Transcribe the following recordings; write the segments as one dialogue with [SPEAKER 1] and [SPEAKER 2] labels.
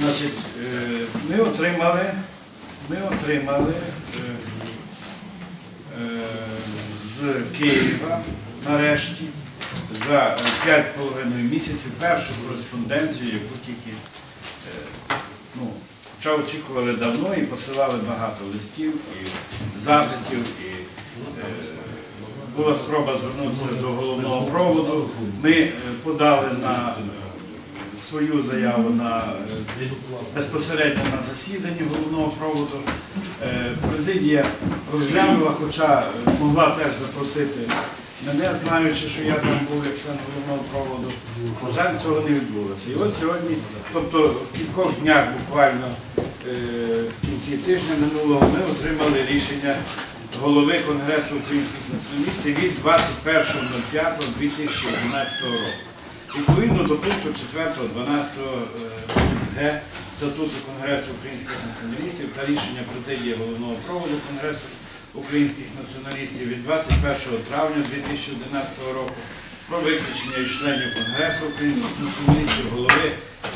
[SPEAKER 1] Значить, е, ми отримали, ми отримали е, е, з Києва нарешті за 5,5 місяців першу кореспонденцію, яку тільки ну, очікували давно і посилали багато листів і запитів, і була спроба звернутися до головного проводу. Ми подали на свою заяву на е, безпосередньо на засіданні головного проводу. Е, Президія розглянула, хоча е, могла теж запросити мене, знаючи, що я там був як член головного проводу. На жаль, цього не відбулося. І от сьогодні, тобто в кількох днях буквально в кінці тижня минулого ми отримали рішення голови Конгресу українських націоналістів від 21.05.2011 року. Відповідно до пункту 4.12 Г статуту Конгресу українських націоналістів та рішення президії головного проводу Конгресу українських націоналістів від 21 травня 2011 року про виключення із членів Конгресу українських націоналістів голови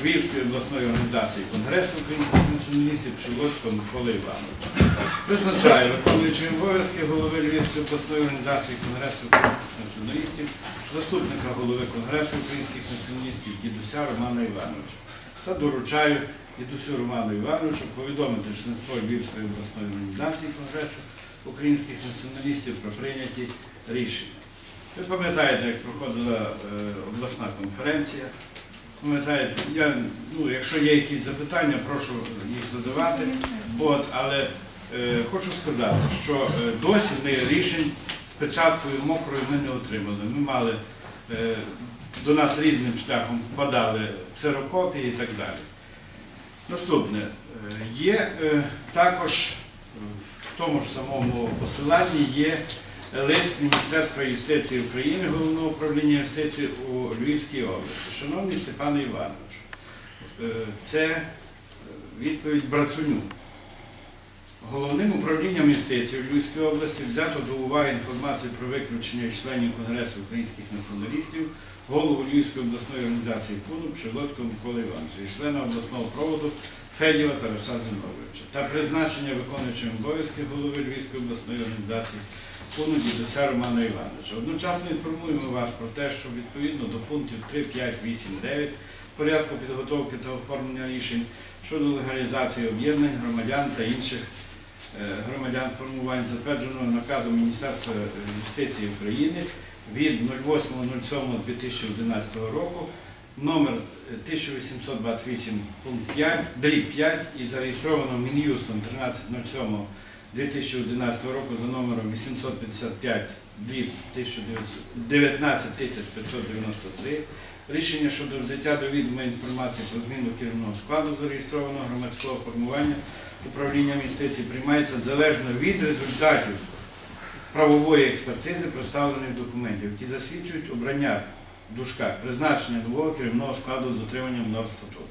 [SPEAKER 1] Львівської обласної організації Конгресу українських націоналістів Пшилоцького Миколи Івановича. Призначає виконуючим обов'язки голови Львівської обласної організації Конгресу українських націоналістів, заступника голови Конгресу українських націоналістів дідуся Романа Івановича. Та доручаю дідусю Роману Івановичу повідомити членство Львівської обласної організації Конгресу українських націоналістів про прийняті рішення. Ви пам'ятаєте, як проходила е, обласна конференція. Пам'ятаєте, я, ну, якщо є якісь запитання, прошу їх задавати. От, але е, хочу сказати, що е, досі ми рішень з печаткою мокрою ми не отримали. Ми мали е, до нас різним шляхом подали ксерокопії і так далі. Наступне, е, є е, також в тому ж самому посиланні є лист Міністерства юстиції України, Головного управління юстиції у Львівській області. Шановний Степане Івановичу, е, це відповідь Брацуню. Головним управлінням юстиції у Львівській області взято до уваги інформацію про виключення членів Конгресу українських націоналістів, голову Львівської обласної організації ПУНУ Пшилоцького Миколи Івановича і члена обласного проводу Федєва Тараса Зиновича та призначення виконуючим обов'язки голови Львівської обласної організації ПУНУ дідуся Романа Івановича. Одночасно інформуємо вас про те, що відповідно до пунктів 3, 5, 8, 9 порядку підготовки та оформлення рішень щодо легалізації об'єднань громадян та інших е, громадян формувань, затвердженого наказом Міністерства юстиції України від 08.07.2011 року номер 1828 пункт 5, дріб 5 і зареєстровано Мін'юстом 13.07.2011 року за номером 855 дріб 19593 Рішення щодо взяття до відома інформації про зміну керівного складу зареєстрованого громадського формування управлінням юстиції приймається залежно від результатів правової експертизи представлених документів, які засвідчують обрання в призначення нового керівного складу з дотриманням норм статуту.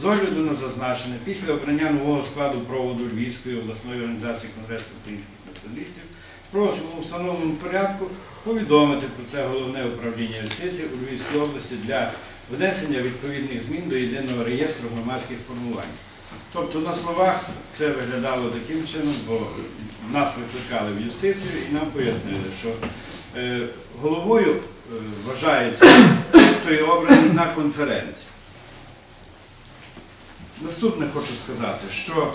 [SPEAKER 1] З огляду на зазначене, після обрання нового складу проводу Львівської обласної організації Конгресу українських націоналістів просимо у встановленому порядку повідомити про це головне управління юстиції у Львівській області для внесення відповідних змін до єдиного реєстру громадських формувань. Тобто на словах це виглядало таким чином, бо нас викликали в юстицію і нам пояснили, що е, головою е, вважається, хто обраний на конференції. Наступне хочу сказати, що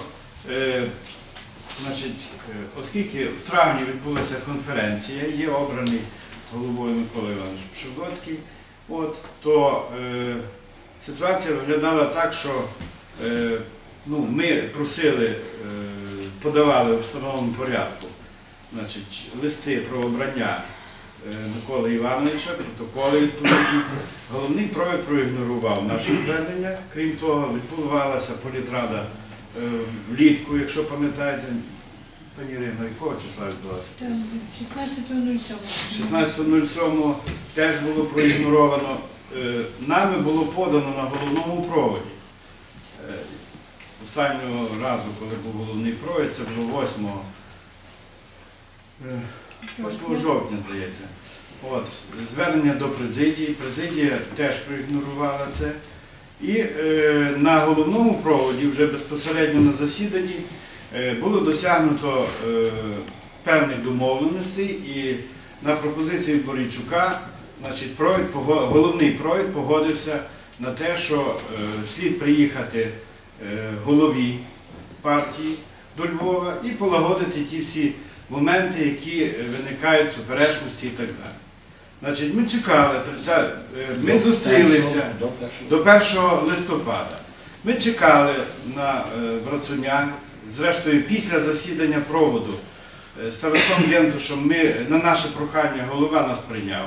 [SPEAKER 1] е, значить, е, оскільки в травні відбулася конференція, є обраний головою Микола Іванович Пшевдоцький, то е, ситуація виглядала так, що е, ну, ми просили, е, подавали в встановленому порядку значить, листи про обрання Миколи Івановича, протоколи відповідні. Головний провід проігнорував наше звернення. Крім того, відбувалася політрада е, влітку, якщо пам'ятаєте, пані Ірино, якого числа відбулася?
[SPEAKER 2] 16.07.
[SPEAKER 1] 16.07 теж було проігноровано. Е, Нами було подано на головному проводі. Е, Останнього разу, коли був головний провід, це було 8, е, 8 жовтня, здається. От, звернення до президії. Президія теж проігнорувала це. І е, на головному проводі, вже безпосередньо на засіданні, е, було досягнуто е, певних домовленостей і на пропозицію Борійчука значить, провід, головний провід погодився на те, що е, слід приїхати е, голові партії до Львова і полагодити ті всі моменти, які е, виникають суперечності і так далі. Значить, ми чекали, 30, е, ми зустрілися до 1 листопада. Ми чекали на е, Брацуня, зрештою, після засідання проводу е, з Тарасом Гентушем ми на наше прохання голова нас прийняв.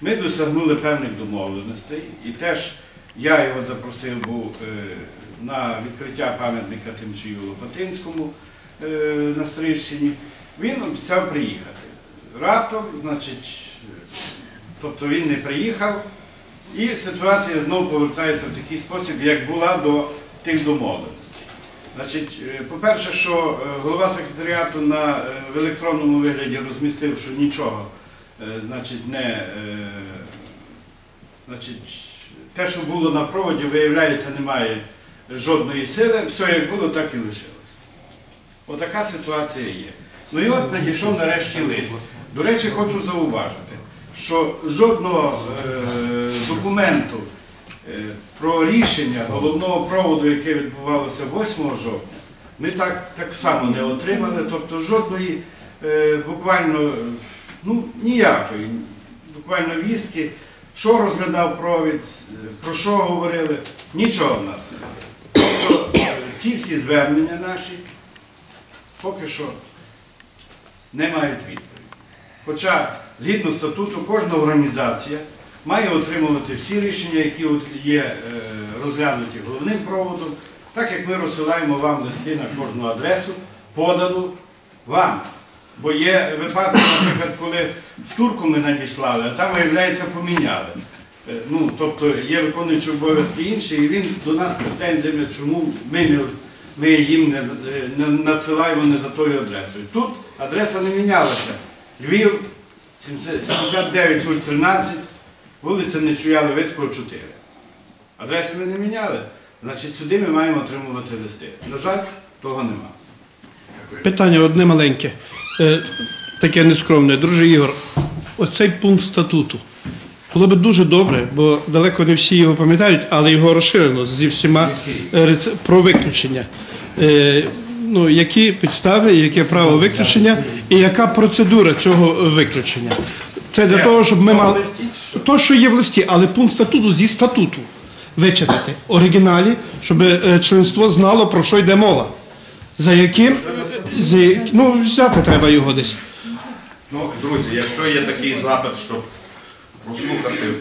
[SPEAKER 1] Ми досягнули певних домовленостей і теж я його запросив був е, на відкриття пам'ятника Тимчію Лопатинському е, на Стрищині. Він обіцяв приїхати. Раптом, значить, е, тобто він не приїхав, і ситуація знову повертається в такий спосіб, як була до тих домовленостей. Значить, е, по-перше, що е, голова секретаріату на, е, в електронному вигляді розмістив, що нічого е, значить, не, е, значить, те, що було на проводі, виявляється, немає жодної сили, все як було, так і лишилось. Отака ситуація є. Ну і от надійшов нарешті лист. До речі, хочу зауважити, що жодного е, документу е, про рішення головного проводу, яке відбувалося 8 жовтня, ми так, так само не отримали. Тобто жодної е, буквально ну, ніякої, буквально вістки, що розглядав провід, про що говорили, нічого в нас немає. Тобто е, ці всі звернення наші поки що не мають відповіді. Хоча, згідно статуту, кожна організація має отримувати всі рішення, які є е, розглянуті головним проводом, так як ми розсилаємо вам листи на кожну адресу, подану вам. Бо є випадки, наприклад, коли в турку ми надіслали, а там, виявляється, поміняли. Е, Ну, тобто є виконуючий обов'язки інші, і він до нас претензіями, чому ми, не, ми їм не, не надсилаємо не за тою адресою. Тут адреса не мінялася. Львів, 79 13, вулиця Нечуя Левицького, 4. Адреси ми не міняли. Значить, сюди ми маємо отримувати листи. На жаль, того нема.
[SPEAKER 2] Питання одне маленьке, е, таке нескромне. Друже Ігор, оцей пункт статуту. Було б дуже добре, бо далеко не всі його пам'ятають, але його розширено зі всіма е, про виключення. Е, Ну, які підстави, яке право виключення і яка процедура цього виключення. Це для того, щоб ми мали. То, що є в листі, але пункт статуту зі статуту вичитати оригіналі, щоб е, членство знало, про що йде мова. За яким, ну, взяти треба його десь.
[SPEAKER 3] Ну, друзі, якщо є такий запит, щоб прослухати е,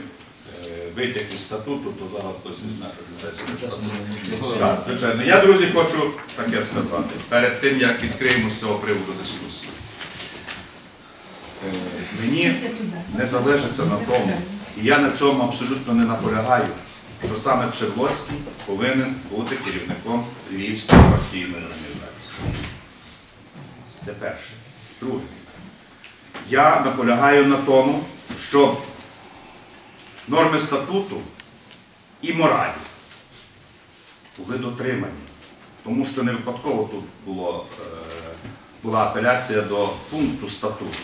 [SPEAKER 3] витяг із статуту, то зараз хтось. Так, звичайно. Я, друзі, хочу таке сказати, перед тим, як відкриємо з цього приводу дискусію. Е, Мені не залежиться на тому, і я на цьому абсолютно не наполягаю, що саме Пшеглоцький повинен бути керівником Львівської партійної організації. Це перше. Друге. Я наполягаю на тому, щоб норми статуту і моралі були дотримані. Тому що не випадково тут було, е, була апеляція до пункту статуту.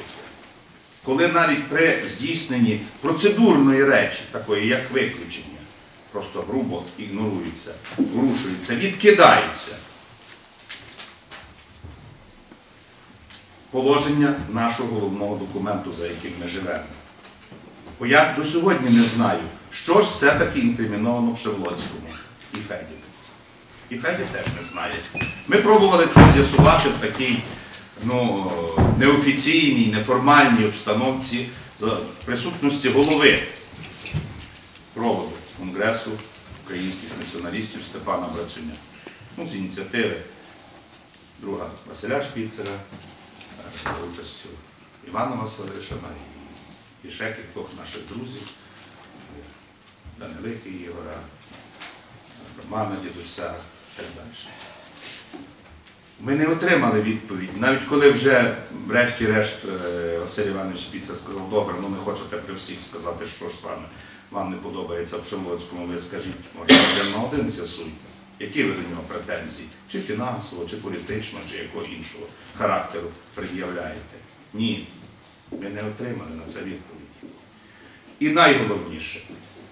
[SPEAKER 3] Коли навіть при здійсненні процедурної речі, такої як виключення, просто грубо ігноруються, порушуються, відкидаються положення нашого головного документу, за яким ми живемо. Бо я до сьогодні не знаю, що ж все-таки інкриміновано Пшевлоцькому і Феді. І Феді теж не знає. Ми пробували це з'ясувати в такій ну, неофіційній, неформальній обстановці за присутності голови проводу Конгресу українських націоналістів Степана Брацюня. Ну, з ініціативи друга Василя Шпіцера, е, за участю Івана Василишина і, і ще кількох наших друзів, е, Ігора, Романа Дідуся і так далі. Ми не отримали відповідь, навіть коли вже, врешті-решт, е, Василь Іванович Шпіцер сказав, добре, ну не хочете при всіх сказати, що ж саме вам не подобається в Шелоцькому, ви скажіть, може, один на один з'ясуйте, які ви до нього претензії, чи фінансово, чи політично, чи якого іншого характеру пред'являєте. Ні, ми не отримали на це відповіді. І найголовніше,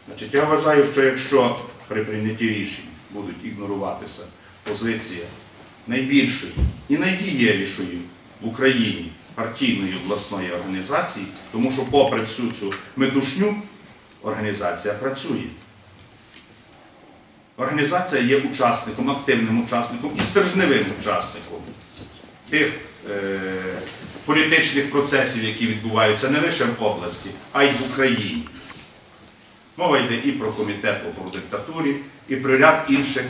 [SPEAKER 3] значить, я вважаю, що якщо при прийнятті рішень будуть ігноруватися позиція найбільшої і найдієвішої в Україні партійної обласної організації, тому що попри всю цю метушню організація працює. Організація є учасником, активним учасником і стержневим учасником тих е, політичних процесів, які відбуваються не лише в області, а й в Україні. Мова йде і про комітет по диктатурі, і про ряд інших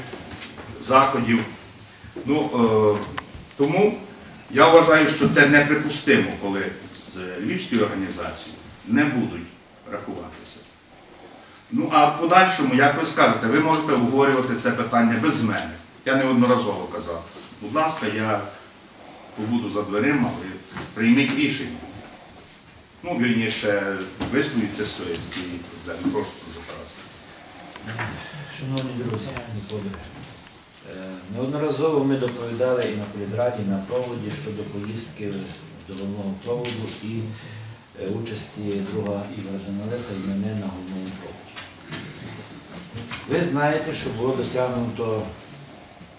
[SPEAKER 3] заходів. Ну, е, тому я вважаю, що це неприпустимо, коли з Львівською організацією не будуть рахуватися. Ну, а в подальшому, як ви скажете, ви можете обговорювати це питання без мене. Я неодноразово казав. Будь ласка, я побуду за дверима, прийміть рішення. Ну, вірніше, висловіться з цієї проблеми. Прошу дуже Тарас.
[SPEAKER 4] Шановні друзі, е, неодноразово ми доповідали і на полідраді, і на проводі щодо поїздки до головного проводу і е, участі друга Ігоря Жаналета і мене на головному проводі. Ви знаєте, що було досягнуто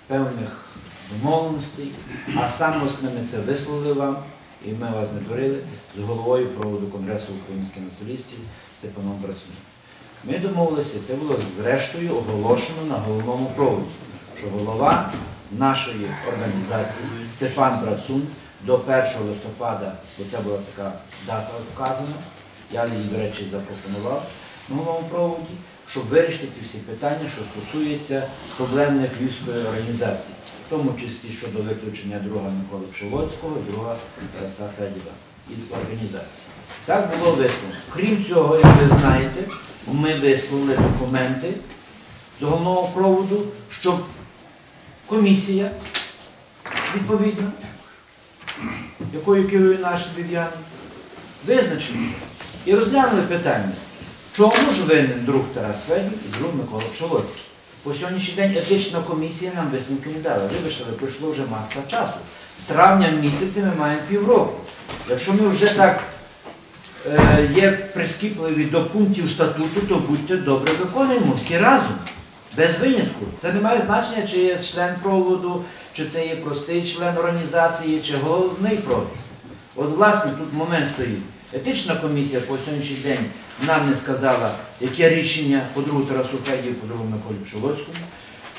[SPEAKER 4] певних домовленостей, а саме основне це висловили вам, і ми вас не дурили, з головою проводу Конгресу українських націоналістів Степаном Брацюном. Ми домовилися, це було зрештою оголошено на головному проводі, що голова нашої організації Степан Брацун до 1 листопада, бо це була така дата вказана, я її, до речі, запропонував на головному проводі, щоб вирішити всі питання, що стосуються проблемних львівської організації, в тому числі щодо виключення друга Миколи Пшевоцького, друга Тараса Федіва із організації. Так було висловлено. Крім цього, як ви знаєте, ми висловили документи до головного проводу, щоб комісія, відповідно, якою керує наш львів'яни, визначилися і розглянули питання, чому ж винен друг Тарас Федір і друг Микола Пшолоцький. По сьогоднішній день етична комісія нам висновки не дала. Вибачте, але пройшло вже маса часу. З травня місяця ми маємо півроку. Якщо ми вже так е, є прискіпливі до пунктів статуту, то будьте добре виконуємо всі разом, без винятку. Це не має значення, чи є член проводу, чи це є простий член організації, чи головний провід. От власне тут момент стоїть. Етична комісія по сьогоднішній день нам не сказала, яке рішення по другу Тарасу Федію, по другому Миколі Пшолоцькому.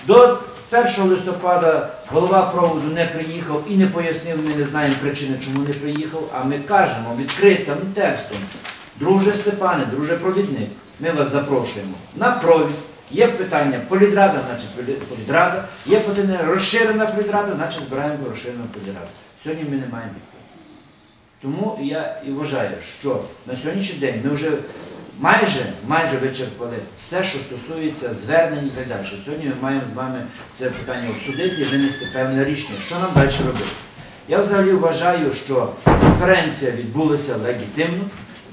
[SPEAKER 4] До 1 листопада голова проводу не приїхав і не пояснив, ми не знаємо причини, чому не приїхав, а ми кажемо відкритим текстом. Друже Степане, друже провідник, ми вас запрошуємо на провід. Є питання полідрада, значить полі- полідрада, є питання розширена полідрада, значить збираємо розширену полідрада. Сьогодні ми не маємо відповіді. Тому я і вважаю, що на сьогоднішній день ми вже майже, майже вичерпали все, що стосується звернень і так далі. Сьогодні ми маємо з вами це питання обсудити і винести певне рішення, що нам далі робити. Я взагалі вважаю, що конференція відбулася легітимно.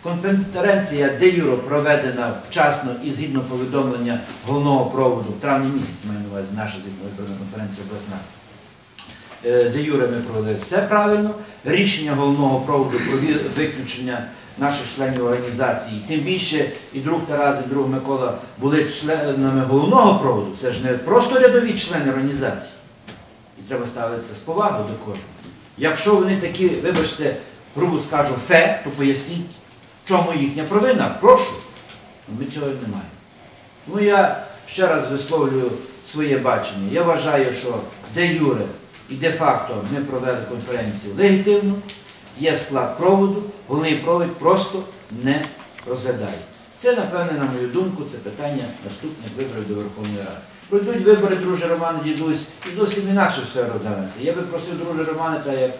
[SPEAKER 4] Конференція де юро проведена вчасно і згідно повідомлення головного проводу в травні місяці маю на увазі наша згідно конференція обласна. Е, Де юре ми провели все правильно. Рішення головного проводу про виключення наших членів організації, тим більше і друг Тарас, і друг Микола були членами головного проводу. Це ж не просто рядові члени організації. І треба ставитися з повагою до кожного. Якщо вони такі, вибачте, грубо скажу, фе, то поясніть, чому їхня провина. Прошу. Ми цього не маємо. Ну я ще раз висловлюю своє бачення. Я вважаю, що де юре і де-факто ми провели конференцію легітимно, є склад проводу, головний провід просто не розглядає. Це, напевне, на мою думку, це питання наступних виборів до Верховної Ради. Пройдуть вибори, друже Роман Дідусь, і зовсім інакше все розглянеться. Я би просив, друже Романе, та як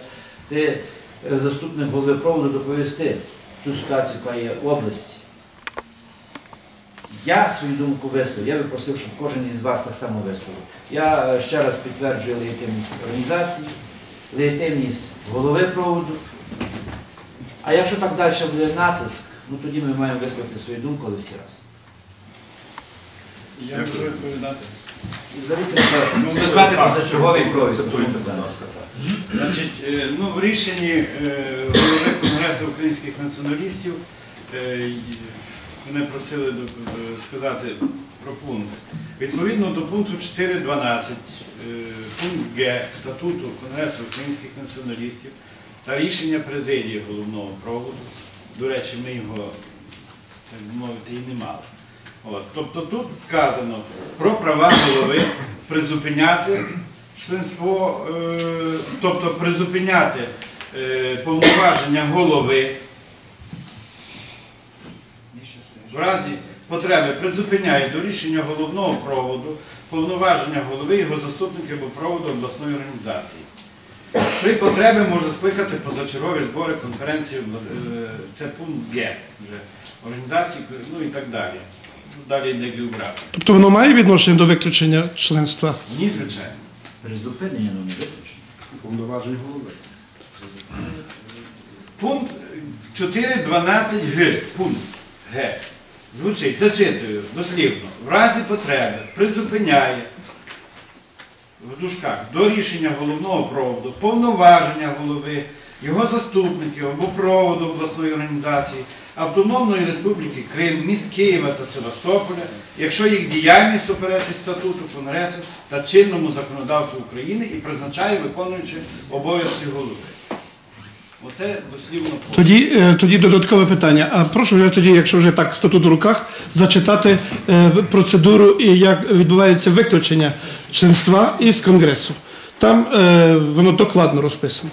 [SPEAKER 4] ти е, заступник голови проводу доповісти ту ситуацію, яка є в області. Я свою думку висловив. Я би просив, щоб кожен із вас так само висловив. Я е, ще раз підтверджую легітимність організації, легітимність голови проводу. А якщо так далі буде натиск, ну тоді ми маємо висловити свою думку, але всі разом.
[SPEAKER 1] Я можу відповідати.
[SPEAKER 4] Треба скликати позачерговий провід.
[SPEAKER 3] Ласка. так.
[SPEAKER 1] Значить, е, ну, в рішенні е, голови Конгресу українських націоналістів мене просили е, сказати про пункт. Відповідно до пункту 4.12, е, пункт Г статуту Конгресу українських націоналістів та рішення президії головного проводу, до речі, ми його, так би мовити, і не мали. От. Тобто тут вказано про права голови призупиняти членство, е, тобто призупиняти повноваження голови в разі потреби призупиняє до рішення головного проводу повноваження голови, його заступника або проводу обласної організації. При потребі може скликати позачергові збори конференції, е, це пункт Г вже організації, ну і так далі. Далі йде географія.
[SPEAKER 2] Тобто воно має відношення до виключення членства?
[SPEAKER 1] Ні, звичайно.
[SPEAKER 4] Призупинення, ну не виключення.
[SPEAKER 5] Повноважень голови.
[SPEAKER 1] Пункт 4.12 Г. Пункт Г. Звучить, зачитую дослівно. В разі потреби призупиняє в дужках до рішення головного проводу повноваження голови, його заступників або проводу обласної організації Автономної Республіки Крим, міст Києва та Севастополя, якщо їх діяльність суперечить статуту Конгресу та чинному законодавству України і призначає виконуючи обов'язки голови. Оце дослівно.
[SPEAKER 2] Тоді, е, тоді додаткове питання. А прошу вже тоді, якщо вже так статут у руках, зачитати е, процедуру і як відбувається виключення членства із конгресу. Там е, воно докладно розписано.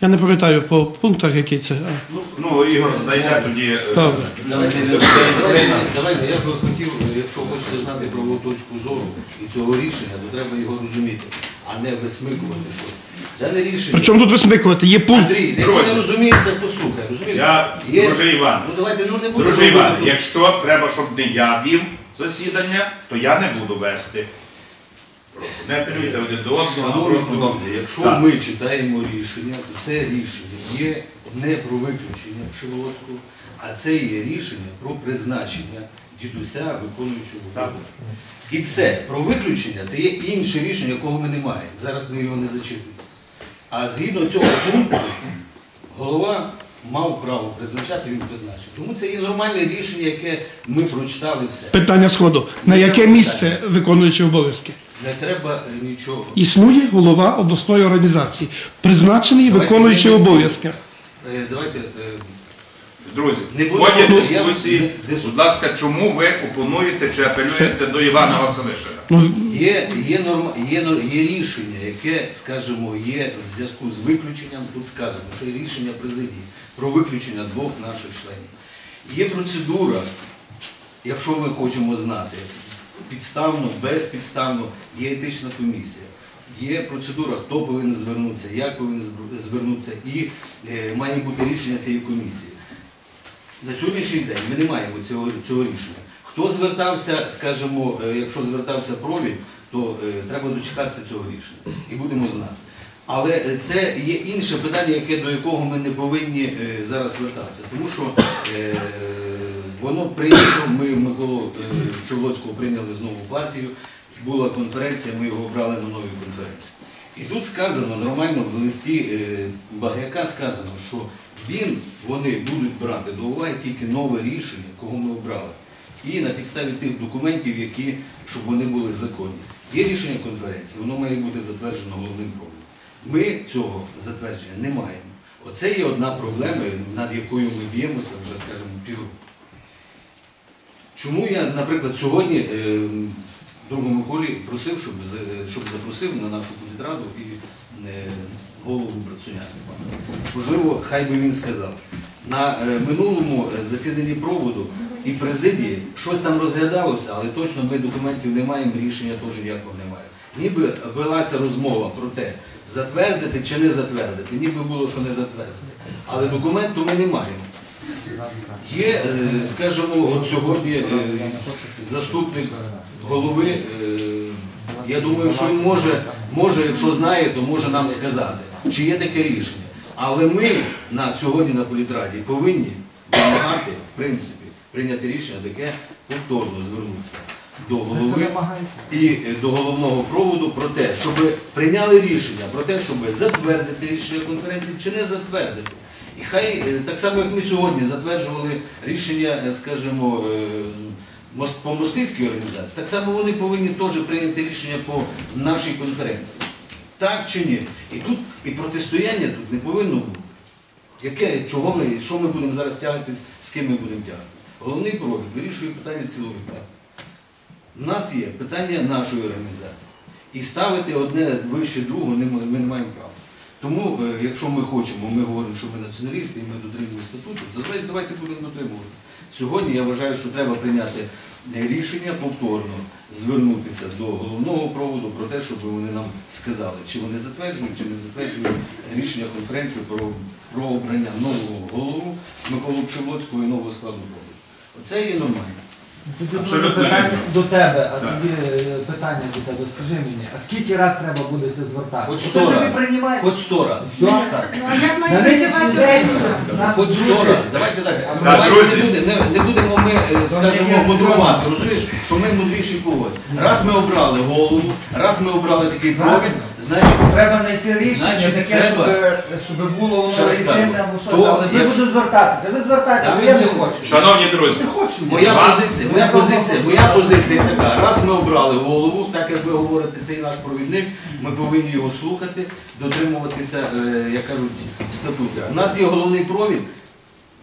[SPEAKER 2] Я не пам'ятаю по пунктах, які це. а.
[SPEAKER 3] Ну, Ігор знайде тоді. е,
[SPEAKER 2] Добре.
[SPEAKER 5] Давайте, давайте, давайте, я би хотів, якщо хочете знати правову точку зору і цього рішення, то треба його розуміти, а не висмикувати щось. Дане рішення.
[SPEAKER 2] Причому тут висмикувати? Є пункт.
[SPEAKER 5] Андрій, якщо
[SPEAKER 3] Друзі.
[SPEAKER 5] не розумієшся, послухай. Розумієш?
[SPEAKER 3] Я,
[SPEAKER 5] Є-
[SPEAKER 3] друже Іван,
[SPEAKER 5] Ну давайте, ну не будемо.
[SPEAKER 3] друже Іван,
[SPEAKER 5] робити.
[SPEAKER 3] якщо треба, щоб не я вів засідання, то я не буду вести. Прошу, не апелюйте один до одного,
[SPEAKER 5] Шановні
[SPEAKER 3] прошу.
[SPEAKER 5] друзі, якщо
[SPEAKER 3] Так.
[SPEAKER 5] ми читаємо рішення, то це рішення є не про виключення Пшивоцького, а це є рішення про призначення дідуся виконуючого обов'язки. І все, про виключення це є інше рішення, якого ми не маємо. Зараз ми його не зачитуємо. А згідно цього пункту, голова мав право призначати, він призначив. Тому це є нормальне рішення, яке ми прочитали все.
[SPEAKER 2] Питання сходу. На яке місце виконуючи обов'язки?
[SPEAKER 5] Не треба нічого.
[SPEAKER 2] Існує голова обласної організації, призначений
[SPEAKER 5] Давайте
[SPEAKER 2] виконуючий
[SPEAKER 5] ми-
[SPEAKER 2] обов'язки.
[SPEAKER 5] Е, Давайте. е,
[SPEAKER 3] Друзі, ході дискусії, будь ласка, чому ви опонуєте чи апелюєте до Івана Василишина?
[SPEAKER 2] Ну,
[SPEAKER 5] Є, є, норм, є, є рішення, яке, скажімо, є в зв'язку з виключенням, тут сказано, що є рішення президії про виключення двох наших членів. Є процедура, якщо ми хочемо знати, підставно, безпідставно, є етична комісія. Є процедура, хто повинен звернутися, як повинен звернутися, і е, має бути рішення цієї комісії. На сьогоднішній день ми не маємо цього, цього рішення. Хто звертався, скажімо, е, якщо звертався провід, то е, треба дочекатися цього рішення і будемо знати. Але е, це є інше питання, яке, до якого ми не повинні зараз звертатися. Тому що е, воно прийнято, ми Миколу Чорлоцького прийняли знову партію, була конференція, ми його обрали на новій конференції. І тут сказано нормально в листі Багряка сказано, що він, вони будуть брати до уваги тільки нове рішення, кого ми обрали. І на підставі тих документів, які, щоб вони були законні. Є рішення конференції, воно має бути затверджено головним проводом. Ми цього затвердження не маємо. Оце є одна проблема, над якою ми б'ємося вже, скажімо, півроку. Чому я, наприклад, сьогодні е, другу Миколі просив, щоб, щоб запросив на нашу політраду і е, голову Брацуня Можливо, хай би він сказав. На е, минулому засіданні проводу і президії щось там розглядалося, але точно ми документів не маємо, рішення теж ніякого немає. Ніби велася розмова про те, затвердити чи не затвердити, ніби було, що не затвердити. Але документу ми не маємо. Є, е, скажімо, от сьогодні е, заступник голови, е, я думаю, що він може, може, якщо знає, то може нам сказати, чи є таке рішення. Але ми на сьогодні на політраді повинні вимагати, в принципі, прийняти рішення таке повторно звернутися до голови і до головного проводу про те, щоб прийняли рішення про те, щоб затвердити рішення конференції чи не затвердити. І хай е, так само, як ми сьогодні затверджували рішення, е, скажімо, е, по мостицькій організації, так само вони повинні теж прийняти рішення по нашій конференції. Так чи ні? І тут і протистояння тут не повинно бути. Яке, чого ми, що ми будемо зараз тягатись, з ким ми будемо тягати? Головний провід вирішує питання партії. У нас є питання нашої організації. І ставити одне вище другого ми не маємо права. Тому, е, якщо ми хочемо, ми говоримо, що ми націоналісти і ми дотримуємо статуту, то значить давайте будемо дотримуватися. Сьогодні я вважаю, що треба прийняти рішення повторно звернутися до головного проводу про те, щоб вони нам сказали, чи вони затверджують, чи не затверджують рішення конференції про, про обрання нового голову Миколу Пшевлоцького і нового складу проводу. Оце є нормально.
[SPEAKER 6] Тоді буде
[SPEAKER 3] Абсолютно
[SPEAKER 6] питання
[SPEAKER 3] вірно.
[SPEAKER 6] до тебе, а
[SPEAKER 3] Так.
[SPEAKER 6] тоді е, питання до тебе. Скажи мені, а скільки раз треба буде це звертати?
[SPEAKER 5] Хоч сто раз.
[SPEAKER 6] приймаєш.
[SPEAKER 5] Хоч сто разів.
[SPEAKER 6] Все так.
[SPEAKER 7] Ну, а як
[SPEAKER 6] На
[SPEAKER 7] має
[SPEAKER 6] нинішній день?
[SPEAKER 5] Хоч сто раз. Давайте так.
[SPEAKER 6] Так,
[SPEAKER 5] Давайте
[SPEAKER 3] друзі.
[SPEAKER 5] не, буде- не, не будемо ми, е, скажімо,
[SPEAKER 6] є
[SPEAKER 5] мудрувати. Розумієш, що ми мудріші когось. Раз ми обрали голову, раз ми обрали такий провід,
[SPEAKER 6] Правильно.
[SPEAKER 5] значить
[SPEAKER 6] Треба знайти рішення
[SPEAKER 5] Значить,
[SPEAKER 6] таке, щоб,
[SPEAKER 5] треба.
[SPEAKER 6] щоб було воно
[SPEAKER 5] Ще раз
[SPEAKER 6] легітимне
[SPEAKER 5] кажу,
[SPEAKER 6] або щось.
[SPEAKER 5] то
[SPEAKER 6] Але ви
[SPEAKER 5] якщо-
[SPEAKER 6] будете звертатися. Ви звертайтеся,
[SPEAKER 5] Так,
[SPEAKER 6] я не хочу.
[SPEAKER 3] Шановні друзі,
[SPEAKER 5] Моя позиція, моя позиція, моя позиція така. Раз ми обрали голову, так як ви говорите, цей наш провідник, ми повинні його слухати, дотримуватися, е, як кажуть, статуту. У нас є головний провід.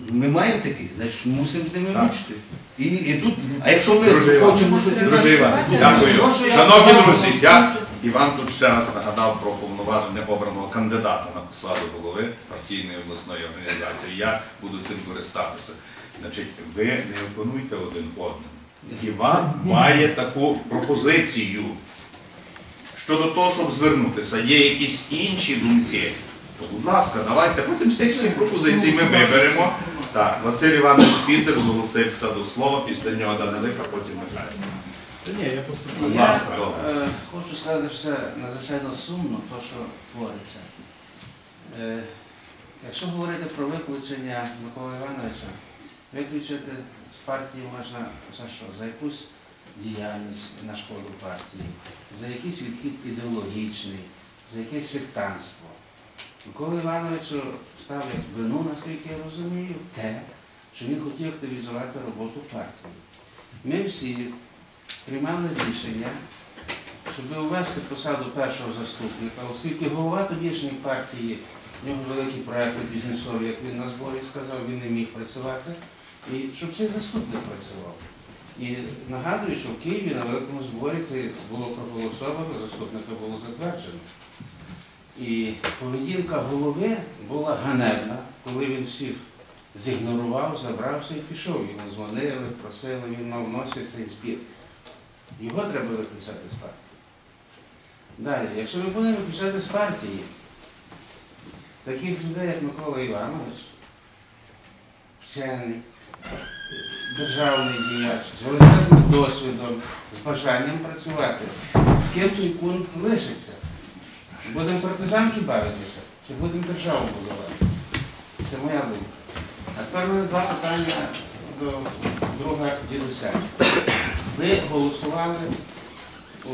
[SPEAKER 5] Ми маємо такий, значить мусимо з ними
[SPEAKER 3] Так.
[SPEAKER 5] мучитись. І, і тут, а якщо ми
[SPEAKER 3] Іван,
[SPEAKER 5] хочемо щось
[SPEAKER 3] Друже
[SPEAKER 5] інакше,
[SPEAKER 3] Іван,
[SPEAKER 5] ну,
[SPEAKER 3] дякую.
[SPEAKER 6] Я-
[SPEAKER 3] Шановні друзі, я Іван тут ще раз нагадав про повноваження обраного кандидата на посаду голови партійної обласної організації. Я буду цим користатися. Значить, ви не опонуйте один одному. Іван має таку пропозицію. Щодо того, щоб звернутися, є якісь інші думки, то будь ласка, давайте потім з тих всіх пропозицій ми виберемо. Так, Василь Іванович Піцер зголосився до слова, після нього Данилик, а потім Михайло.
[SPEAKER 1] Та ні, я просто
[SPEAKER 3] Будь
[SPEAKER 8] Я
[SPEAKER 3] ласка, добре.
[SPEAKER 8] е, хочу сказати, що це надзвичайно сумно, то, що твориться. Е, якщо говорити про виключення Миколи Івановича, виключити з партії можна за що? За якусь діяльність на шкоду партії, за якийсь відхід ідеологічний, за якесь сектанство. Миколи Івановичу ставлять вину, наскільки я розумію, те, що він хотів активізувати роботу партії. Ми всі приймали рішення, щоб увести посаду першого заступника, оскільки голова тодішньої партії, в нього великі проекти бізнесові, як він на зборі сказав, він не міг працювати, і щоб цей заступник працював. І нагадую, що в Києві на великому зборі це було проголосовано, заступника було затверджено. І поведінка голови була ганебна, коли він всіх зігнорував, забрався і пішов. Йому дзвонили, просили, він мав носити цей збір. Його треба виключати з партії. Далі, якщо ми будемо виключати з партії таких людей, як Микола Іванович, вчений, державний діяч, з величезним досвідом, з бажанням працювати, з ким кун лишиться. Будемо партизанки бавитися, чи будемо державу будувати? Це моя думка. А тепер мене два питання до друга дідуся. Ви голосували у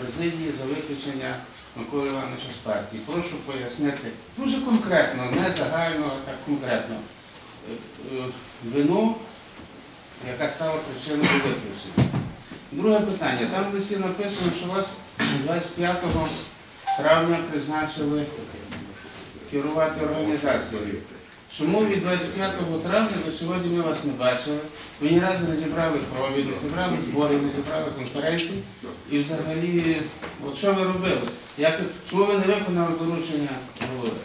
[SPEAKER 8] президії за виключення Миколи Івановича з партії. Прошу пояснити дуже конкретно, не загально, а так конкретно, е, е, вину, яка стала причиною виключення. Друге питання. Там в написано, що вас 25 травня призначили керувати організацією. Чому від 25 травня до сьогодні ми вас не бачили? Ви ні разу не зібрали крові, не зібрали збори, не зібрали конференції. І взагалі, от що ви робили? Як, чому ви не виконали доручення голови?